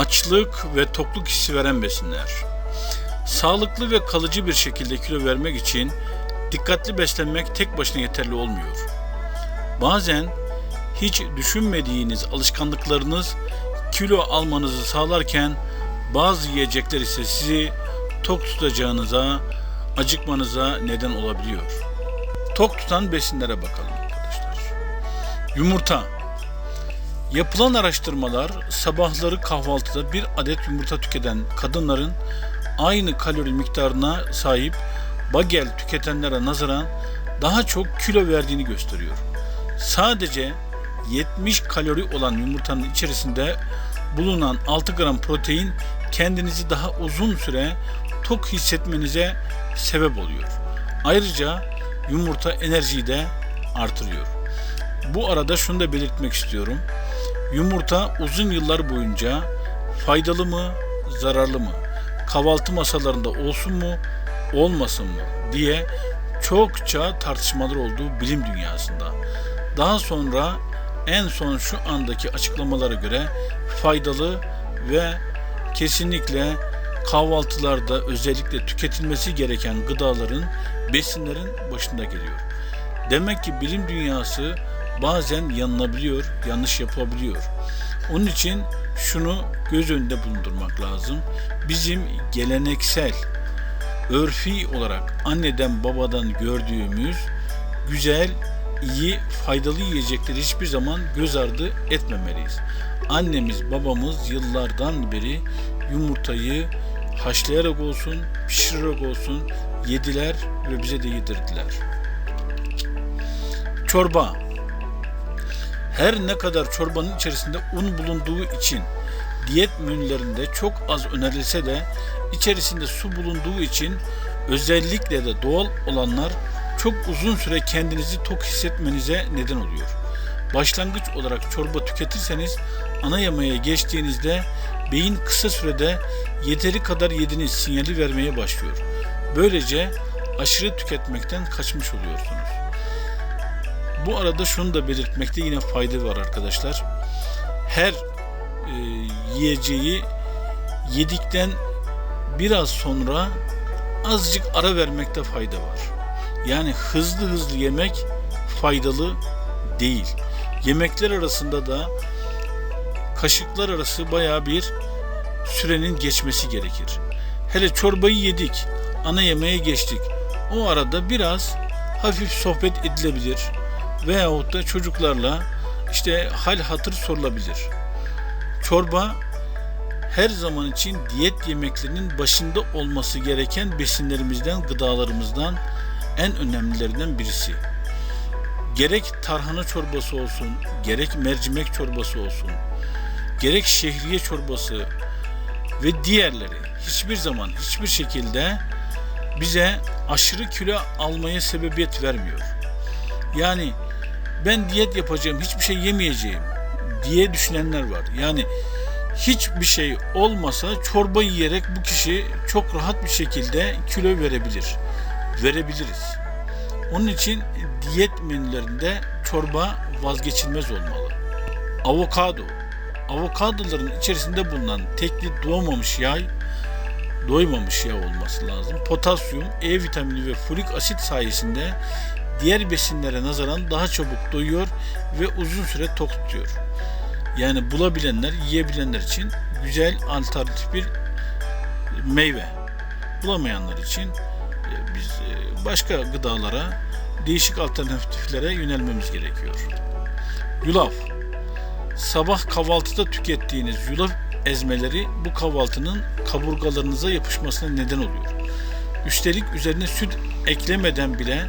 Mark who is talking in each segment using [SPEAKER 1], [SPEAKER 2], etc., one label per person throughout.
[SPEAKER 1] Açlık ve tokluk hissi veren besinler. Sağlıklı ve kalıcı bir şekilde kilo vermek için dikkatli beslenmek tek başına yeterli olmuyor. Bazen hiç düşünmediğiniz alışkanlıklarınız kilo almanızı sağlarken bazı yiyecekler ise sizi tok tutacağınıza, acıkmanıza neden olabiliyor. Tok tutan besinlere bakalım arkadaşlar. Yumurta. Yapılan araştırmalar sabahları kahvaltıda bir adet yumurta tüketen kadınların aynı kalori miktarına sahip bagel tüketenlere nazaran daha çok kilo verdiğini gösteriyor. Sadece 70 kalori olan yumurtanın içerisinde bulunan 6 gram protein kendinizi daha uzun süre tok hissetmenize sebep oluyor. Ayrıca yumurta enerjiyi de artırıyor. Bu arada şunu da belirtmek istiyorum. Yumurta uzun yıllar boyunca faydalı mı, zararlı mı? Kahvaltı masalarında olsun mu, olmasın mı diye çokça tartışmalar olduğu bilim dünyasında. Daha sonra en son şu andaki açıklamalara göre faydalı ve kesinlikle kahvaltılarda özellikle tüketilmesi gereken gıdaların, besinlerin başında geliyor. Demek ki bilim dünyası bazen yanılabiliyor, yanlış yapabiliyor. Onun için şunu göz önünde bulundurmak lazım. Bizim geleneksel, örfi olarak anneden babadan gördüğümüz güzel, iyi, faydalı yiyecekleri hiçbir zaman göz ardı etmemeliyiz. Annemiz, babamız yıllardan beri yumurtayı haşlayarak olsun, pişirerek olsun yediler ve bize de yedirdiler. Çorba. Her ne kadar çorbanın içerisinde un bulunduğu için diyet menülerinde çok az önerilse de içerisinde su bulunduğu için özellikle de doğal olanlar çok uzun süre kendinizi tok hissetmenize neden oluyor. Başlangıç olarak çorba tüketirseniz ana yemeğe geçtiğinizde beyin kısa sürede yeteri kadar yediniz sinyali vermeye başlıyor. Böylece aşırı tüketmekten kaçmış oluyorsunuz. Bu arada şunu da belirtmekte yine fayda var arkadaşlar. Her e, yiyeceği yedikten biraz sonra azıcık ara vermekte fayda var. Yani hızlı hızlı yemek faydalı değil. Yemekler arasında da kaşıklar arası baya bir sürenin geçmesi gerekir. Hele çorbayı yedik, ana yemeğe geçtik. O arada biraz hafif sohbet edilebilir veyahut da çocuklarla işte hal hatır sorulabilir. Çorba her zaman için diyet yemeklerinin başında olması gereken besinlerimizden, gıdalarımızdan en önemlilerinden birisi. Gerek tarhana çorbası olsun, gerek mercimek çorbası olsun, gerek şehriye çorbası ve diğerleri hiçbir zaman hiçbir şekilde bize aşırı kilo almaya sebebiyet vermiyor. Yani ben diyet yapacağım, hiçbir şey yemeyeceğim diye düşünenler var. Yani hiçbir şey olmasa çorba yiyerek bu kişi çok rahat bir şekilde kilo verebilir. Verebiliriz. Onun için diyet menülerinde çorba vazgeçilmez olmalı. Avokado. Avokadoların içerisinde bulunan tekli doğmamış yağ, doymamış yağ olması lazım. Potasyum, E vitamini ve folik asit sayesinde diğer besinlere nazaran daha çabuk doyuyor ve uzun süre tok tutuyor. Yani bulabilenler, yiyebilenler için güzel alternatif bir meyve. Bulamayanlar için e, biz e, başka gıdalara, değişik alternatiflere yönelmemiz gerekiyor. Yulaf. Sabah kahvaltıda tükettiğiniz yulaf ezmeleri bu kahvaltının kaburgalarınıza yapışmasına neden oluyor. Üstelik üzerine süt eklemeden bile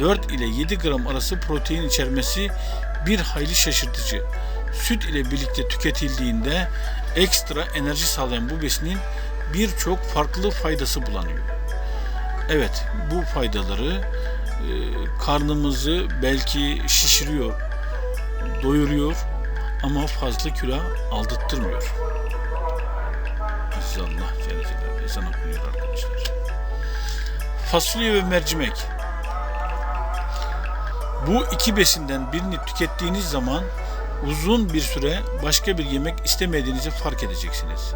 [SPEAKER 1] 4 ile 7 gram arası protein içermesi bir hayli şaşırtıcı. Süt ile birlikte tüketildiğinde ekstra enerji sağlayan bu besinin birçok farklı faydası bulanıyor. Evet, bu faydaları e, karnımızı belki şişiriyor, doyuruyor ama fazla kilo aldırtmıyor. Aziz Allah Celle Celaluhu ezan okunuyor arkadaşlar. Fasulye ve mercimek. Bu iki besinden birini tükettiğiniz zaman uzun bir süre başka bir yemek istemediğinizi fark edeceksiniz.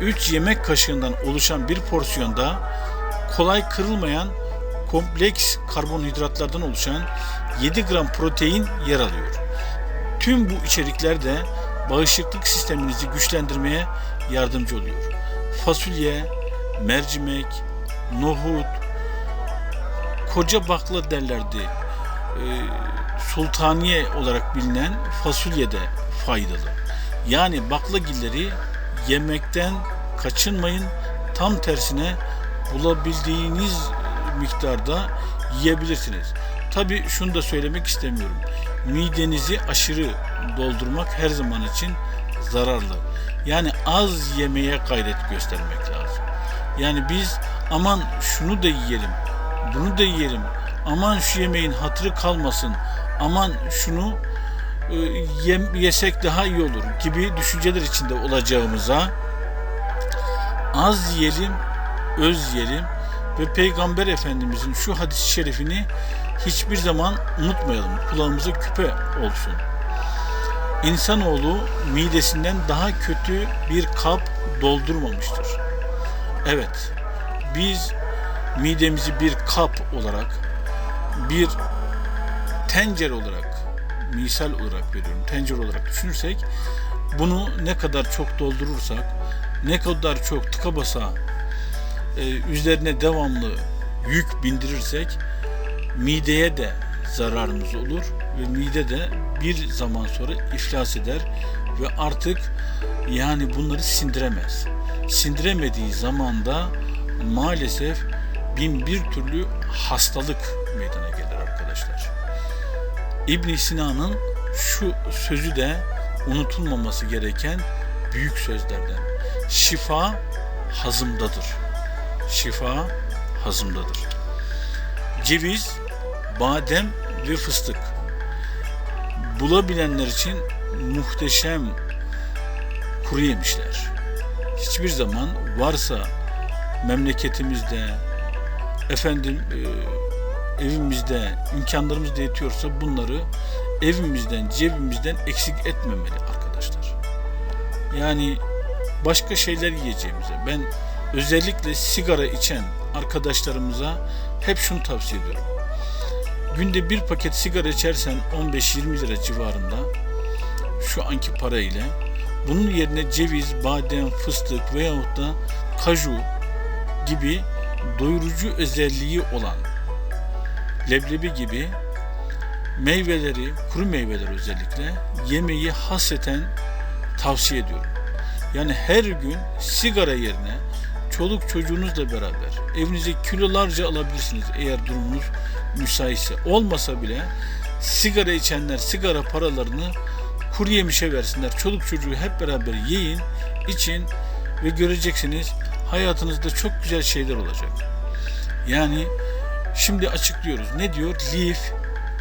[SPEAKER 1] 3 yemek kaşığından oluşan bir porsiyonda kolay kırılmayan kompleks karbonhidratlardan oluşan 7 gram protein yer alıyor. Tüm bu içerikler de bağışıklık sisteminizi güçlendirmeye yardımcı oluyor. Fasulye, mercimek, nohut, koca bakla derlerdi. Ee, sultaniye olarak bilinen fasulye de faydalı. Yani baklagilleri yemekten kaçınmayın. Tam tersine bulabildiğiniz miktarda yiyebilirsiniz. Tabi şunu da söylemek istemiyorum. Midenizi aşırı doldurmak her zaman için zararlı. Yani az yemeye gayret göstermek lazım. Yani biz aman şunu da yiyelim, bunu da yiyelim, aman şu yemeğin hatırı kalmasın, aman şunu e, yesek daha iyi olur gibi düşünceler içinde olacağımıza az yiyelim, öz yiyelim ve Peygamber Efendimizin şu hadis-i şerifini hiçbir zaman unutmayalım. Kulağımıza küpe olsun. İnsanoğlu midesinden daha kötü bir kap doldurmamıştır. Evet, biz midemizi bir kap olarak, bir tencere olarak, misal olarak veriyorum, tencere olarak düşünürsek, bunu ne kadar çok doldurursak, ne kadar çok tıka basa e, üzerine devamlı yük bindirirsek, mideye de zararımız olur ve mide de bir zaman sonra iflas eder ve artık yani bunları sindiremez. Sindiremediği zaman da maalesef bin bir türlü hastalık meydana gelir arkadaşlar. İbn Sina'nın şu sözü de unutulmaması gereken büyük sözlerden. Şifa hazımdadır. Şifa hazımdadır. Ceviz, badem ve fıstık. Bulabilenler için muhteşem kuru yemişler. Hiçbir zaman varsa memleketimizde, efendim e, evimizde imkanlarımız da yetiyorsa bunları evimizden, cebimizden eksik etmemeli arkadaşlar. Yani başka şeyler yiyeceğimize ben özellikle sigara içen arkadaşlarımıza hep şunu tavsiye ediyorum. Günde bir paket sigara içersen 15-20 lira civarında şu anki para ile bunun yerine ceviz, badem, fıstık veyahut da kaju gibi doyurucu özelliği olan leblebi gibi meyveleri, kuru meyveler özellikle yemeği hasreten tavsiye ediyorum. Yani her gün sigara yerine çoluk çocuğunuzla beraber evinize kilolarca alabilirsiniz eğer durumunuz müsaitse. Olmasa bile sigara içenler sigara paralarını kuru yemişe versinler. Çoluk çocuğu hep beraber yiyin, için ve göreceksiniz hayatınızda çok güzel şeyler olacak. Yani şimdi açıklıyoruz. Ne diyor? Lif,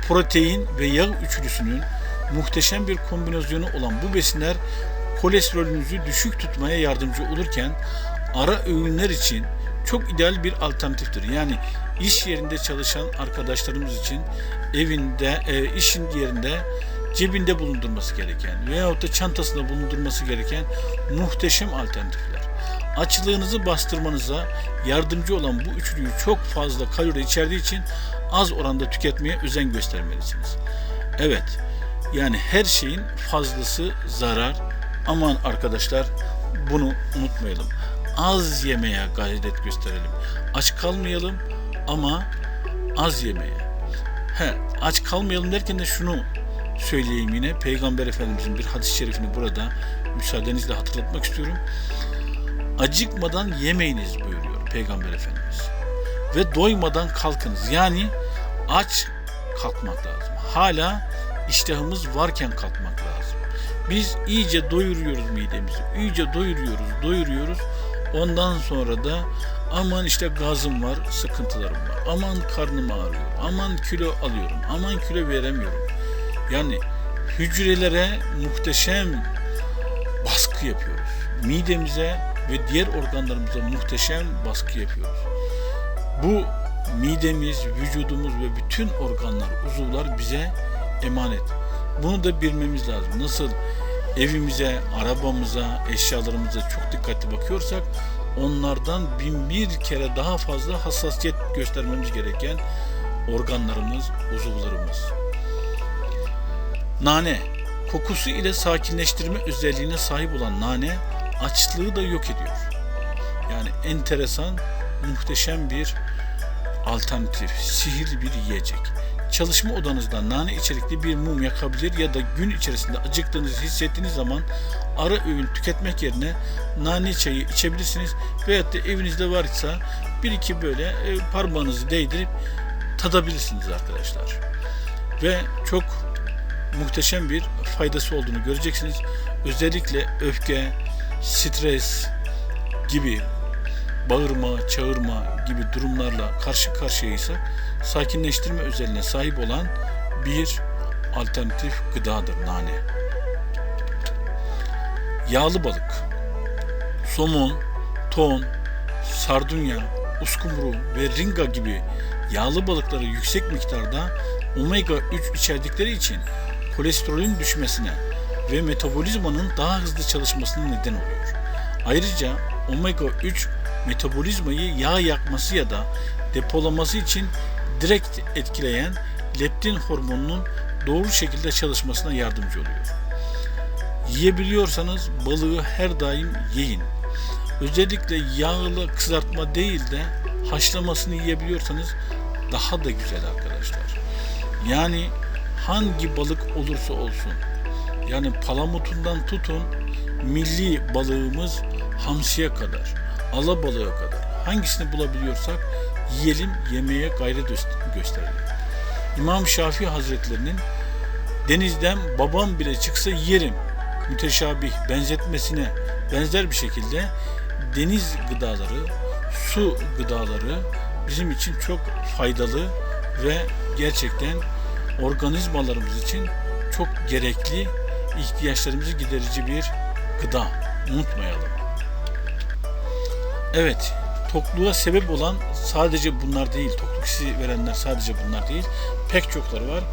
[SPEAKER 1] protein ve yağ üçlüsünün muhteşem bir kombinasyonu olan bu besinler kolesterolünüzü düşük tutmaya yardımcı olurken ara öğünler için çok ideal bir alternatiftir. Yani iş yerinde çalışan arkadaşlarımız için evinde, e, işin yerinde cebinde bulundurması gereken veyahut da çantasında bulundurması gereken muhteşem alternatifler. Açlığınızı bastırmanıza yardımcı olan bu üçlüyü çok fazla kalori içerdiği için az oranda tüketmeye özen göstermelisiniz. Evet, yani her şeyin fazlası zarar. Aman arkadaşlar bunu unutmayalım. Az yemeye gayret gösterelim. Aç kalmayalım ama az yemeye. He, aç kalmayalım derken de şunu söyleyeyim yine. Peygamber Efendimizin bir hadis-i şerifini burada müsaadenizle hatırlatmak istiyorum. Acıkmadan yemeyiniz buyuruyor Peygamber Efendimiz. Ve doymadan kalkınız. Yani aç kalkmak lazım. Hala iştahımız varken kalkmak lazım. Biz iyice doyuruyoruz midemizi. iyice doyuruyoruz, doyuruyoruz. Ondan sonra da aman işte gazım var, sıkıntılarım var. Aman karnım ağrıyor. Aman kilo alıyorum. Aman kilo veremiyorum. Yani hücrelere muhteşem baskı yapıyoruz. Midemize ve diğer organlarımıza muhteşem baskı yapıyoruz. Bu midemiz, vücudumuz ve bütün organlar, uzuvlar bize emanet. Bunu da bilmemiz lazım. Nasıl evimize, arabamıza, eşyalarımıza çok dikkatli bakıyorsak onlardan bin bir kere daha fazla hassasiyet göstermemiz gereken organlarımız, uzuvlarımız. Nane, kokusu ile sakinleştirme özelliğine sahip olan nane açlığı da yok ediyor. Yani enteresan, muhteşem bir alternatif, sihirli bir yiyecek. Çalışma odanızda nane içerikli bir mum yakabilir ya da gün içerisinde acıktığınızı hissettiğiniz zaman ara öğün tüketmek yerine nane çayı içebilirsiniz. Veyahut da evinizde varsa bir iki böyle e, parmağınızı değdirip tadabilirsiniz arkadaşlar. Ve çok muhteşem bir faydası olduğunu göreceksiniz. Özellikle öfke, stres gibi bağırma, çağırma gibi durumlarla karşı karşıyaysak sakinleştirme özelliğine sahip olan bir alternatif gıdadır nane. Yağlı balık, somon, ton, sardunya, uskumru ve ringa gibi yağlı balıkları yüksek miktarda omega 3 içerdikleri için kolesterolün düşmesine ve metabolizmanın daha hızlı çalışmasına neden oluyor. Ayrıca omega 3 metabolizmayı yağ yakması ya da depolaması için direkt etkileyen leptin hormonunun doğru şekilde çalışmasına yardımcı oluyor. Yiyebiliyorsanız balığı her daim yiyin. Özellikle yağlı kızartma değil de haşlamasını yiyebiliyorsanız daha da güzel arkadaşlar. Yani hangi balık olursa olsun yani palamutundan tutun milli balığımız hamsiye kadar, alabalığa kadar hangisini bulabiliyorsak yiyelim, yemeye gayret gösterelim. İmam Şafii Hazretlerinin denizden babam bile çıksa yerim müteşabih benzetmesine benzer bir şekilde deniz gıdaları, su gıdaları bizim için çok faydalı ve gerçekten organizmalarımız için çok gerekli ihtiyaçlarımızı giderici bir gıda. Unutmayalım. Evet, tokluğa sebep olan sadece bunlar değil, tokluk hissi verenler sadece bunlar değil, pek çokları var.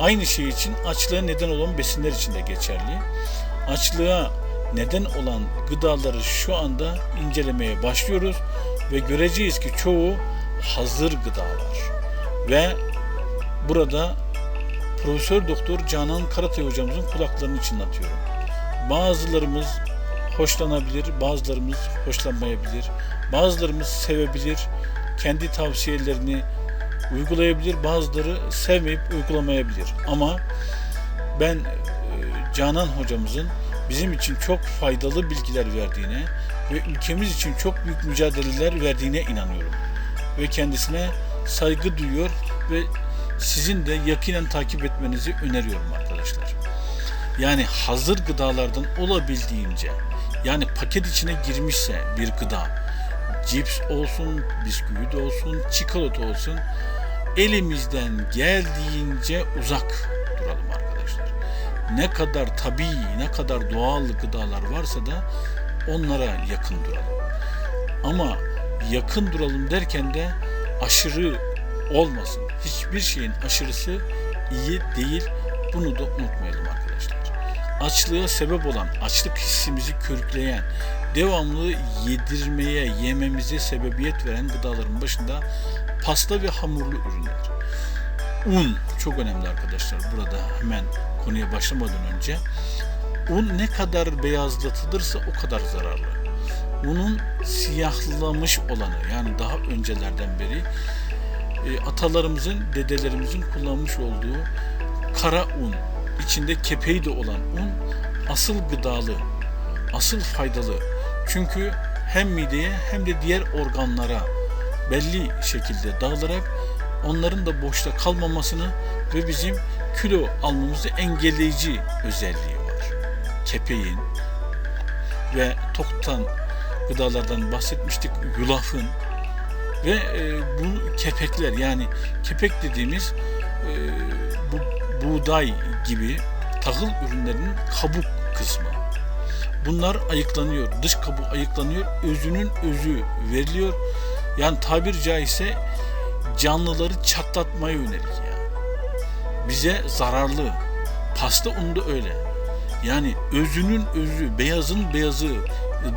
[SPEAKER 1] Aynı şey için açlığa neden olan besinler için de geçerli. Açlığa neden olan gıdaları şu anda incelemeye başlıyoruz ve göreceğiz ki çoğu hazır gıdalar. Ve burada Profesör Doktor Canan Karatay hocamızın kulaklarını çınlatıyorum. Bazılarımız hoşlanabilir, bazılarımız hoşlanmayabilir. Bazılarımız sevebilir, kendi tavsiyelerini uygulayabilir, bazıları sevmeyip uygulamayabilir. Ama ben e, Canan hocamızın bizim için çok faydalı bilgiler verdiğine ve ülkemiz için çok büyük mücadeleler verdiğine inanıyorum. Ve kendisine saygı duyuyor ve sizin de yakinen takip etmenizi öneriyorum arkadaşlar. Yani hazır gıdalardan olabildiğince yani paket içine girmişse bir gıda cips olsun, bisküvi de olsun, çikolata olsun elimizden geldiğince uzak duralım arkadaşlar. Ne kadar tabii, ne kadar doğal gıdalar varsa da onlara yakın duralım. Ama yakın duralım derken de aşırı olmasın. Hiçbir şeyin aşırısı iyi değil. Bunu da unutmayalım arkadaşlar. Açlığa sebep olan, açlık hissimizi körükleyen, devamlı yedirmeye, yememize sebebiyet veren gıdaların başında pasta ve hamurlu ürünler. Un çok önemli arkadaşlar. Burada hemen konuya başlamadan önce un ne kadar beyazlatılırsa o kadar zararlı. Unun siyahlamış olanı yani daha öncelerden beri e, atalarımızın, dedelerimizin kullanmış olduğu kara un, içinde kepeği de olan un asıl gıdalı, asıl faydalı. Çünkü hem mideye hem de diğer organlara belli şekilde dağılarak onların da boşta kalmamasını ve bizim kilo almamızı engelleyici özelliği var. Kepeğin ve toktan gıdalardan bahsetmiştik. Yulafın ve e, bu kepekler yani kepek dediğimiz e, bu buğday gibi tahıl ürünlerinin kabuk kısmı. Bunlar ayıklanıyor. Dış kabuğu ayıklanıyor. Özünün özü veriliyor. Yani tabir caizse canlıları çatlatmaya yönelik ya. Bize zararlı, Pasta unu da öyle. Yani özünün özü, beyazın beyazı,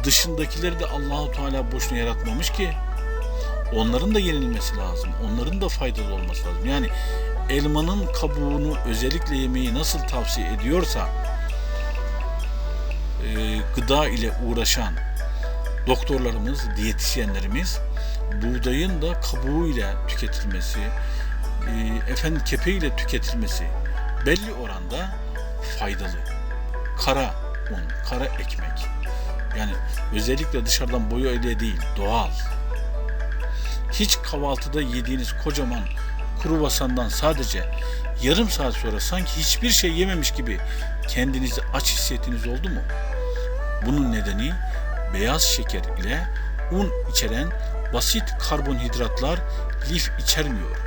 [SPEAKER 1] dışındakileri de Allahu Teala boşuna yaratmamış ki. Onların da yenilmesi lazım. Onların da faydalı olması lazım. Yani elmanın kabuğunu özellikle yemeyi nasıl tavsiye ediyorsa e, gıda ile uğraşan doktorlarımız, diyetisyenlerimiz buğdayın da kabuğuyla tüketilmesi, e, efendim kepeğiyle tüketilmesi belli oranda faydalı. Kara un, kara ekmek. Yani özellikle dışarıdan boya ile değil, doğal. Hiç kahvaltıda yediğiniz kocaman kruvasandan sadece yarım saat sonra sanki hiçbir şey yememiş gibi kendinizi aç hissettiğiniz oldu mu? Bunun nedeni beyaz şeker ile un içeren basit karbonhidratlar lif içermiyor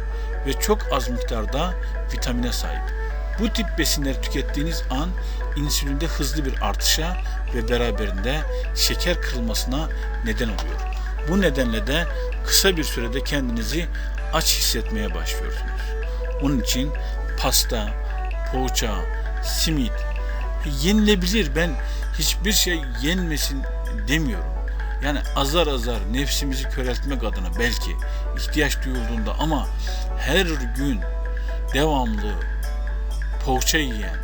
[SPEAKER 1] ve çok az miktarda vitamine sahip. Bu tip besinleri tükettiğiniz an insülinde hızlı bir artışa ve beraberinde şeker kırılmasına neden oluyor. Bu nedenle de kısa bir sürede kendinizi aç hissetmeye başlıyorsunuz. Onun için pasta, poğaça, simit yenilebilir. Ben hiçbir şey yenmesin demiyorum. Yani azar azar nefsimizi köreltmek adına belki ihtiyaç duyulduğunda ama her gün devamlı poğaça yiyen,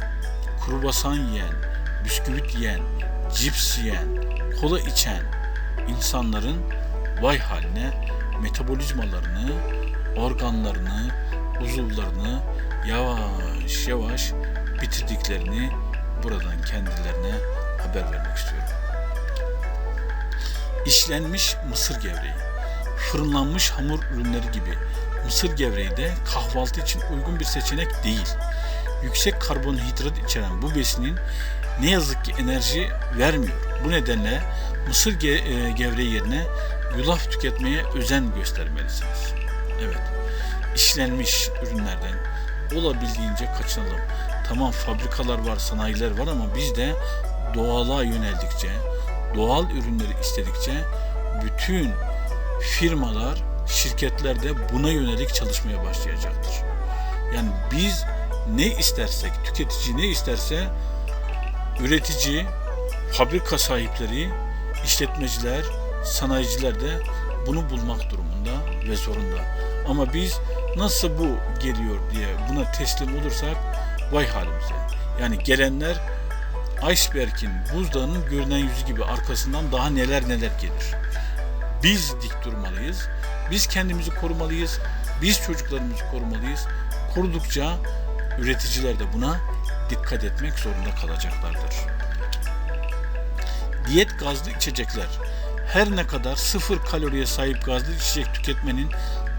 [SPEAKER 1] kruvasan yiyen, bisküvit yiyen, cips yiyen, kola içen insanların vay haline metabolizmalarını, organlarını, uzuvlarını yavaş yavaş bitirdiklerini buradan kendilerine haber vermek istiyorum. İşlenmiş mısır gevreği, fırınlanmış hamur ürünleri gibi mısır gevreği de kahvaltı için uygun bir seçenek değil. Yüksek karbonhidrat içeren bu besinin ne yazık ki enerji vermiyor. Bu nedenle mısır ge- e, gevreği yerine yulaf tüketmeye özen göstermelisiniz. Evet, işlenmiş ürünlerden olabildiğince kaçınalım. Tamam fabrikalar var, sanayiler var ama biz de doğala yöneldikçe, doğal ürünleri istedikçe bütün firmalar, şirketler de buna yönelik çalışmaya başlayacaktır. Yani biz ne istersek, tüketici ne isterse üretici, fabrika sahipleri, işletmeciler, sanayiciler de bunu bulmak durumunda ve zorunda. Ama biz nasıl bu geliyor diye buna teslim olursak vay halimize. Yani gelenler iceberg'in, buzdağının görünen yüzü gibi arkasından daha neler neler gelir. Biz dik durmalıyız. Biz kendimizi korumalıyız. Biz çocuklarımızı korumalıyız. Korudukça üreticiler de buna dikkat etmek zorunda kalacaklardır. Diyet gazlı içecekler. Her ne kadar sıfır kaloriye sahip gazlı içecek tüketmenin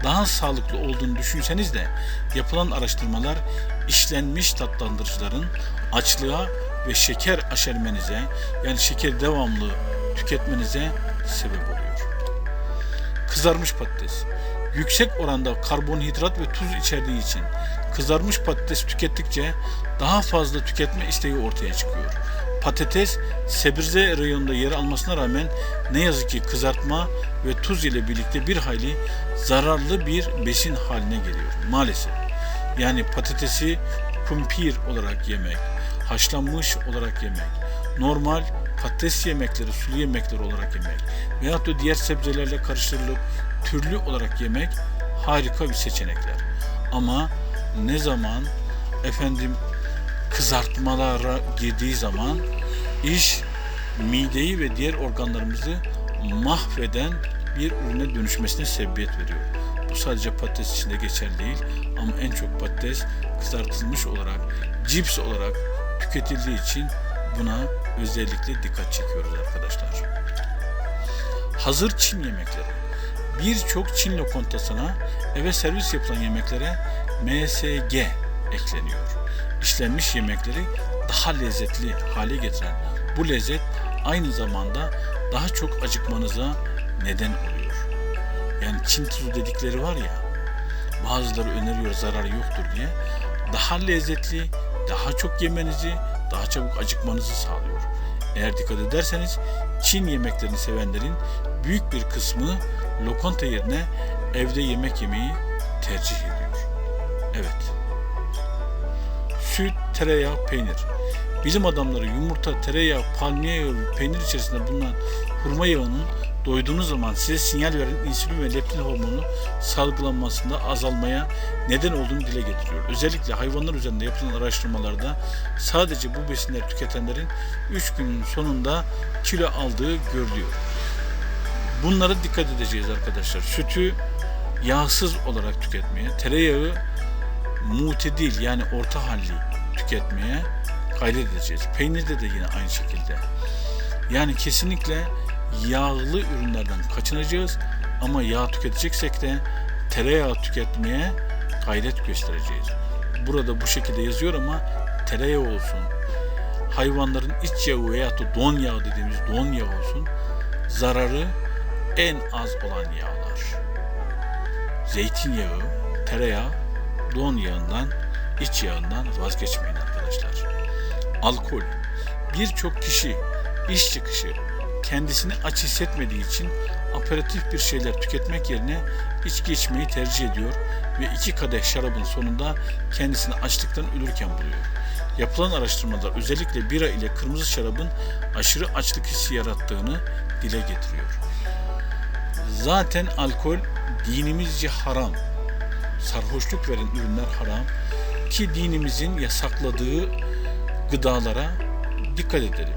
[SPEAKER 1] daha sağlıklı olduğunu düşünseniz de yapılan araştırmalar işlenmiş tatlandırıcıların açlığa ve şeker aşermenize yani şeker devamlı tüketmenize sebep oluyor. Kızarmış patates. Yüksek oranda karbonhidrat ve tuz içerdiği için kızarmış patates tükettikçe daha fazla tüketme isteği ortaya çıkıyor. Patates sebze reyonunda yer almasına rağmen ne yazık ki kızartma ve tuz ile birlikte bir hayli zararlı bir besin haline geliyor maalesef. Yani patatesi kumpir olarak yemek, haşlanmış olarak yemek, normal patates yemekleri, sulu yemekler olarak yemek veyahut da diğer sebzelerle karıştırılıp türlü olarak yemek harika bir seçenekler. Ama ne zaman efendim kızartmalara girdiği zaman iş mideyi ve diğer organlarımızı mahveden bir ürüne dönüşmesine sebebiyet veriyor. Bu sadece patates için de geçerli değil ama en çok patates kızartılmış olarak, cips olarak tüketildiği için buna özellikle dikkat çekiyoruz arkadaşlar. Hazır Çin yemekleri. Birçok Çin lokantasına eve servis yapılan yemeklere MSG ekleniyor. İşlenmiş yemekleri daha lezzetli hale getiren bu lezzet aynı zamanda daha çok acıkmanıza neden oluyor. Yani Çin tuzu dedikleri var ya, bazıları öneriyor zararı yoktur diye. Daha lezzetli, daha çok yemenizi, daha çabuk acıkmanızı sağlıyor. Eğer dikkat ederseniz Çin yemeklerini sevenlerin büyük bir kısmı lokanta yerine evde yemek yemeyi tercih ediyor. Evet. Süt, tereyağı, peynir. Bilim adamları yumurta, tereyağı, palmiye yağı peynir içerisinde bulunan hurma yağının doyduğunuz zaman size sinyal veren insülin ve leptin hormonu salgılanmasında azalmaya neden olduğunu dile getiriyor. Özellikle hayvanlar üzerinde yapılan araştırmalarda sadece bu besinleri tüketenlerin 3 günün sonunda kilo aldığı görülüyor. Bunlara dikkat edeceğiz arkadaşlar. Sütü yağsız olarak tüketmeye, tereyağı mutedil yani orta halli tüketmeye gayret edeceğiz. Peynirde de yine aynı şekilde. Yani kesinlikle yağlı ürünlerden kaçınacağız ama yağ tüketeceksek de tereyağı tüketmeye gayret göstereceğiz. Burada bu şekilde yazıyor ama tereyağı olsun, hayvanların iç yağı veya da don yağı dediğimiz don yağı olsun, zararı en az olan yağlar. Zeytinyağı, tereyağı, don yağından, iç yağından vazgeçmeyin arkadaşlar. Alkol. Birçok kişi iş çıkışı kendisini aç hissetmediği için aperatif bir şeyler tüketmek yerine içki içmeyi tercih ediyor ve iki kadeh şarabın sonunda kendisini açlıktan ölürken buluyor. Yapılan araştırmalar özellikle bira ile kırmızı şarabın aşırı açlık hissi yarattığını dile getiriyor. Zaten alkol dinimizce haram. Sarhoşluk veren ürünler haram ki dinimizin yasakladığı gıdalara dikkat edelim.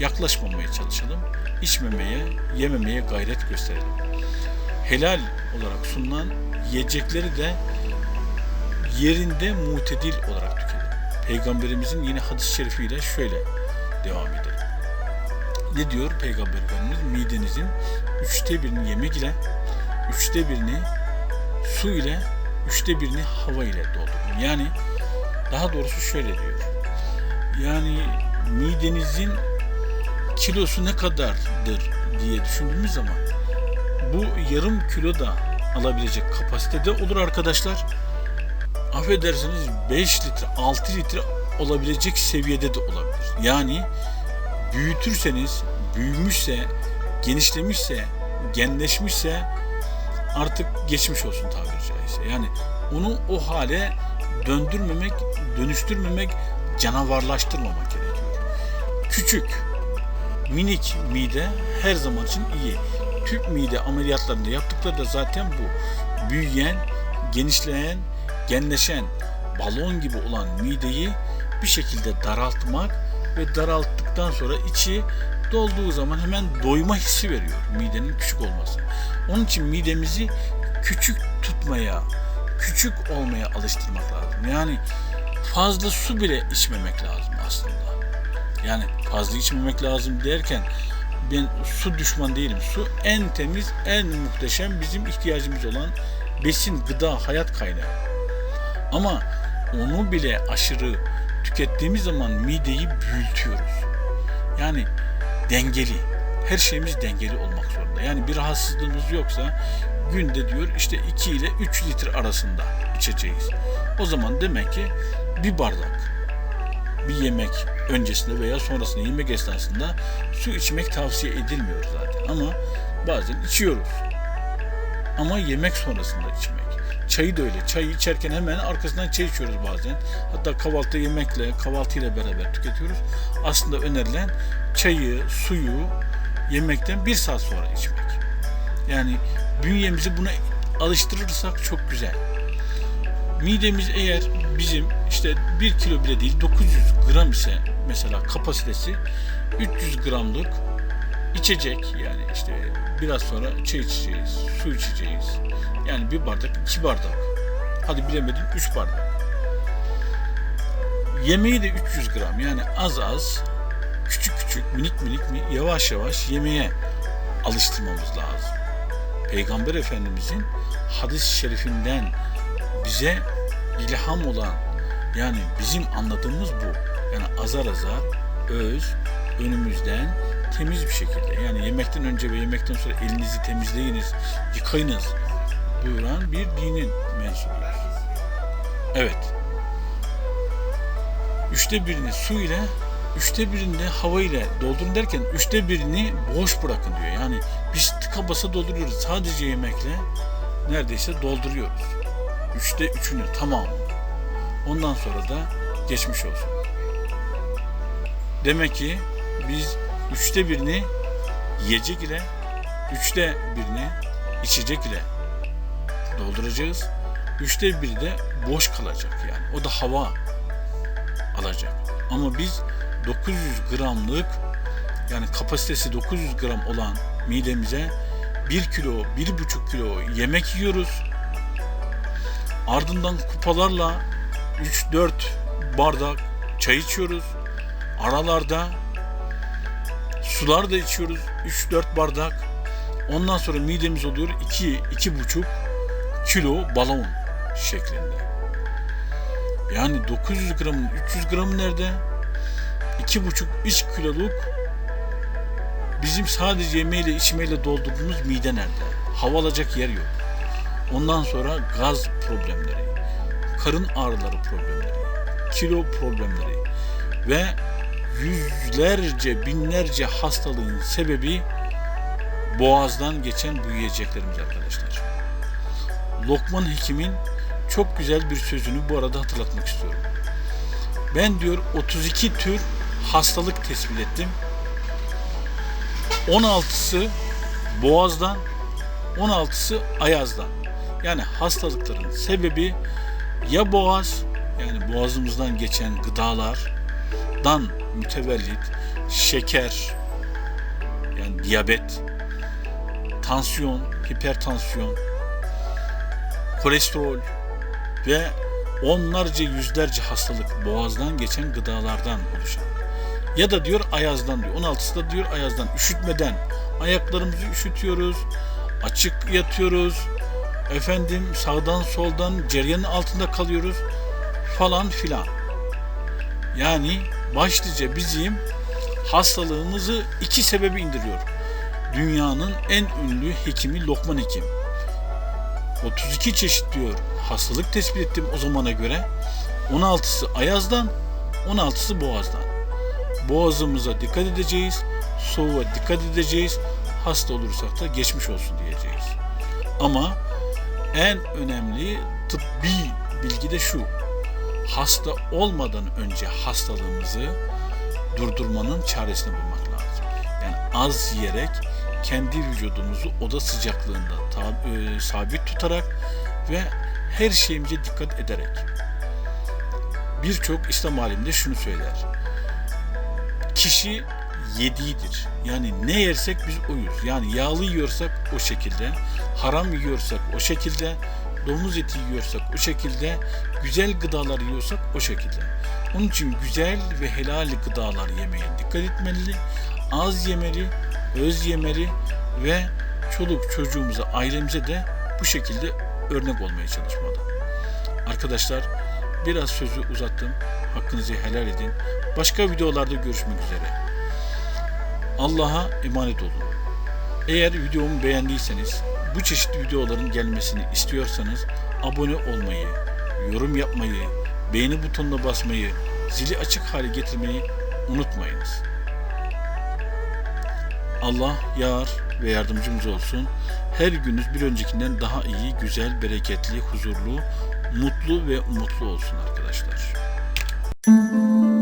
[SPEAKER 1] Yaklaşmamaya çalışalım. içmemeye, yememeye gayret gösterelim. Helal olarak sunulan yiyecekleri de yerinde mutedil olarak tüketelim. Peygamberimizin yine hadis-i şerifiyle şöyle devam edelim. Ne diyor Peygamber Efendimiz? Midenizin üçte birini yemek ile, üçte birini su ile, üçte birini hava ile doldurun. Yani daha doğrusu şöyle diyor. Yani midenizin kilosu ne kadardır diye düşündüğümüz zaman bu yarım kilo da alabilecek kapasitede olur arkadaşlar. Affedersiniz 5 litre 6 litre olabilecek seviyede de olabilir. Yani büyütürseniz büyümüşse genişlemişse genleşmişse artık geçmiş olsun tabiri caizse. Yani onu o hale döndürmemek, dönüştürmemek, canavarlaştırmamak gerekiyor. Küçük, minik mide her zaman için iyi. Tüp mide ameliyatlarında yaptıkları da zaten bu. Büyüyen, genişleyen, genleşen, balon gibi olan mideyi bir şekilde daraltmak ve daralttıktan sonra içi dolduğu zaman hemen doyma hissi veriyor midenin küçük olması. Onun için midemizi küçük tutmaya, küçük olmaya alıştırmak lazım. Yani fazla su bile içmemek lazım aslında. Yani fazla içmemek lazım derken ben su düşman değilim. Su en temiz, en muhteşem bizim ihtiyacımız olan besin, gıda, hayat kaynağı. Ama onu bile aşırı tükettiğimiz zaman mideyi büyütüyoruz. Yani dengeli. Her şeyimiz dengeli olmak zorunda. Yani bir rahatsızlığımız yoksa günde diyor işte 2 ile 3 litre arasında içeceğiz. O zaman demek ki bir bardak bir yemek öncesinde veya sonrasında yemek esnasında su içmek tavsiye edilmiyor zaten. Ama bazen içiyoruz. Ama yemek sonrasında içmek. Çayı da öyle. Çayı içerken hemen arkasından çay içiyoruz bazen. Hatta kahvaltı yemekle, kahvaltıyla beraber tüketiyoruz. Aslında önerilen çayı, suyu yemekten bir saat sonra içmek. Yani bünyemizi buna alıştırırsak çok güzel. Midemiz eğer bizim işte 1 kilo bile değil 900 gram ise mesela kapasitesi 300 gramlık içecek yani işte biraz sonra çay içeceğiz, su içeceğiz. Yani bir bardak, iki bardak. Hadi bilemedin üç bardak. Yemeği de 300 gram yani az az küçük küçük minik minik yavaş yavaş yemeğe alıştırmamız lazım. Peygamber Efendimizin hadis-i şerifinden bize ilham olan yani bizim anladığımız bu. Yani azar azar öz önümüzden temiz bir şekilde yani yemekten önce ve yemekten sonra elinizi temizleyiniz, yıkayınız buyuran bir dinin mensubuyuz. Evet. Üçte birini su ile üçte birini hava ile doldurun derken üçte birini boş bırakın diyor. Yani biz tıka basa dolduruyoruz. Sadece yemekle neredeyse dolduruyoruz. Üçte üçünü tamam. Ondan sonra da geçmiş olsun. Demek ki biz üçte birini yiyecek ile üçte birini içecek ile dolduracağız. Üçte biri de boş kalacak yani. O da hava alacak. Ama biz 900 gramlık yani kapasitesi 900 gram olan midemize 1 kilo, 1,5 kilo yemek yiyoruz. Ardından kupalarla 3-4 bardak çay içiyoruz. Aralarda sular da içiyoruz 3-4 bardak. Ondan sonra midemiz oluyor 2-2,5 kilo balon şeklinde. Yani 900 gramın 300 gramı nerede? 2,5-3 kiloluk bizim sadece yemeğiyle içmeyle doldurduğumuz mide nerede? Hava alacak yer yok. Ondan sonra gaz problemleri, karın ağrıları problemleri, kilo problemleri ve yüzlerce, binlerce hastalığın sebebi boğazdan geçen bu yiyeceklerimiz arkadaşlar. Lokman Hekim'in çok güzel bir sözünü bu arada hatırlatmak istiyorum. Ben diyor 32 tür hastalık tespit ettim. 16'sı boğazdan, 16'sı ayazdan. Yani hastalıkların sebebi ya boğaz yani boğazımızdan geçen gıdalardan mütevellit şeker yani diyabet, tansiyon, hipertansiyon, kolesterol ve onlarca yüzlerce hastalık boğazdan geçen gıdalardan oluşan. Ya da diyor ayazdan diyor. 16'sı da diyor ayazdan. Üşütmeden. Ayaklarımızı üşütüyoruz. Açık yatıyoruz. Efendim sağdan soldan ceryanın altında kalıyoruz. Falan filan. Yani başlıca bizim hastalığımızı iki sebebi indiriyor. Dünyanın en ünlü hekimi Lokman Hekim. 32 çeşit diyor hastalık tespit ettim o zamana göre. 16'sı ayazdan, 16'sı boğazdan. Boğazımıza dikkat edeceğiz, soğuğa dikkat edeceğiz. Hasta olursak da geçmiş olsun diyeceğiz. Ama en önemli tıbbi bilgi de şu. Hasta olmadan önce hastalığımızı durdurmanın çaresini bulmak lazım. Yani az yiyerek kendi vücudumuzu oda sıcaklığında ta- e, sabit tutarak ve her şeyimize dikkat ederek. Birçok İslam aliminde şunu söyler. Kişi yediğidir. Yani ne yersek biz oyuz. Yani yağlı yiyorsak o şekilde, haram yiyorsak o şekilde, domuz eti yiyorsak o şekilde, güzel gıdalar yiyorsak o şekilde. Onun için güzel ve helal gıdalar yemeye dikkat etmeli, az yemeli, öz yemeli ve çoluk çocuğumuza, ailemize de bu şekilde örnek olmaya çalışmalı. Arkadaşlar biraz sözü uzattım. Hakkınızı helal edin. Başka videolarda görüşmek üzere. Allah'a emanet olun. Eğer videomu beğendiyseniz, bu çeşit videoların gelmesini istiyorsanız abone olmayı, yorum yapmayı, beğeni butonuna basmayı, zili açık hale getirmeyi unutmayınız. Allah yar ve yardımcımız olsun. Her gününüz bir öncekinden daha iyi, güzel, bereketli, huzurlu, mutlu ve umutlu olsun arkadaşlar. Müzik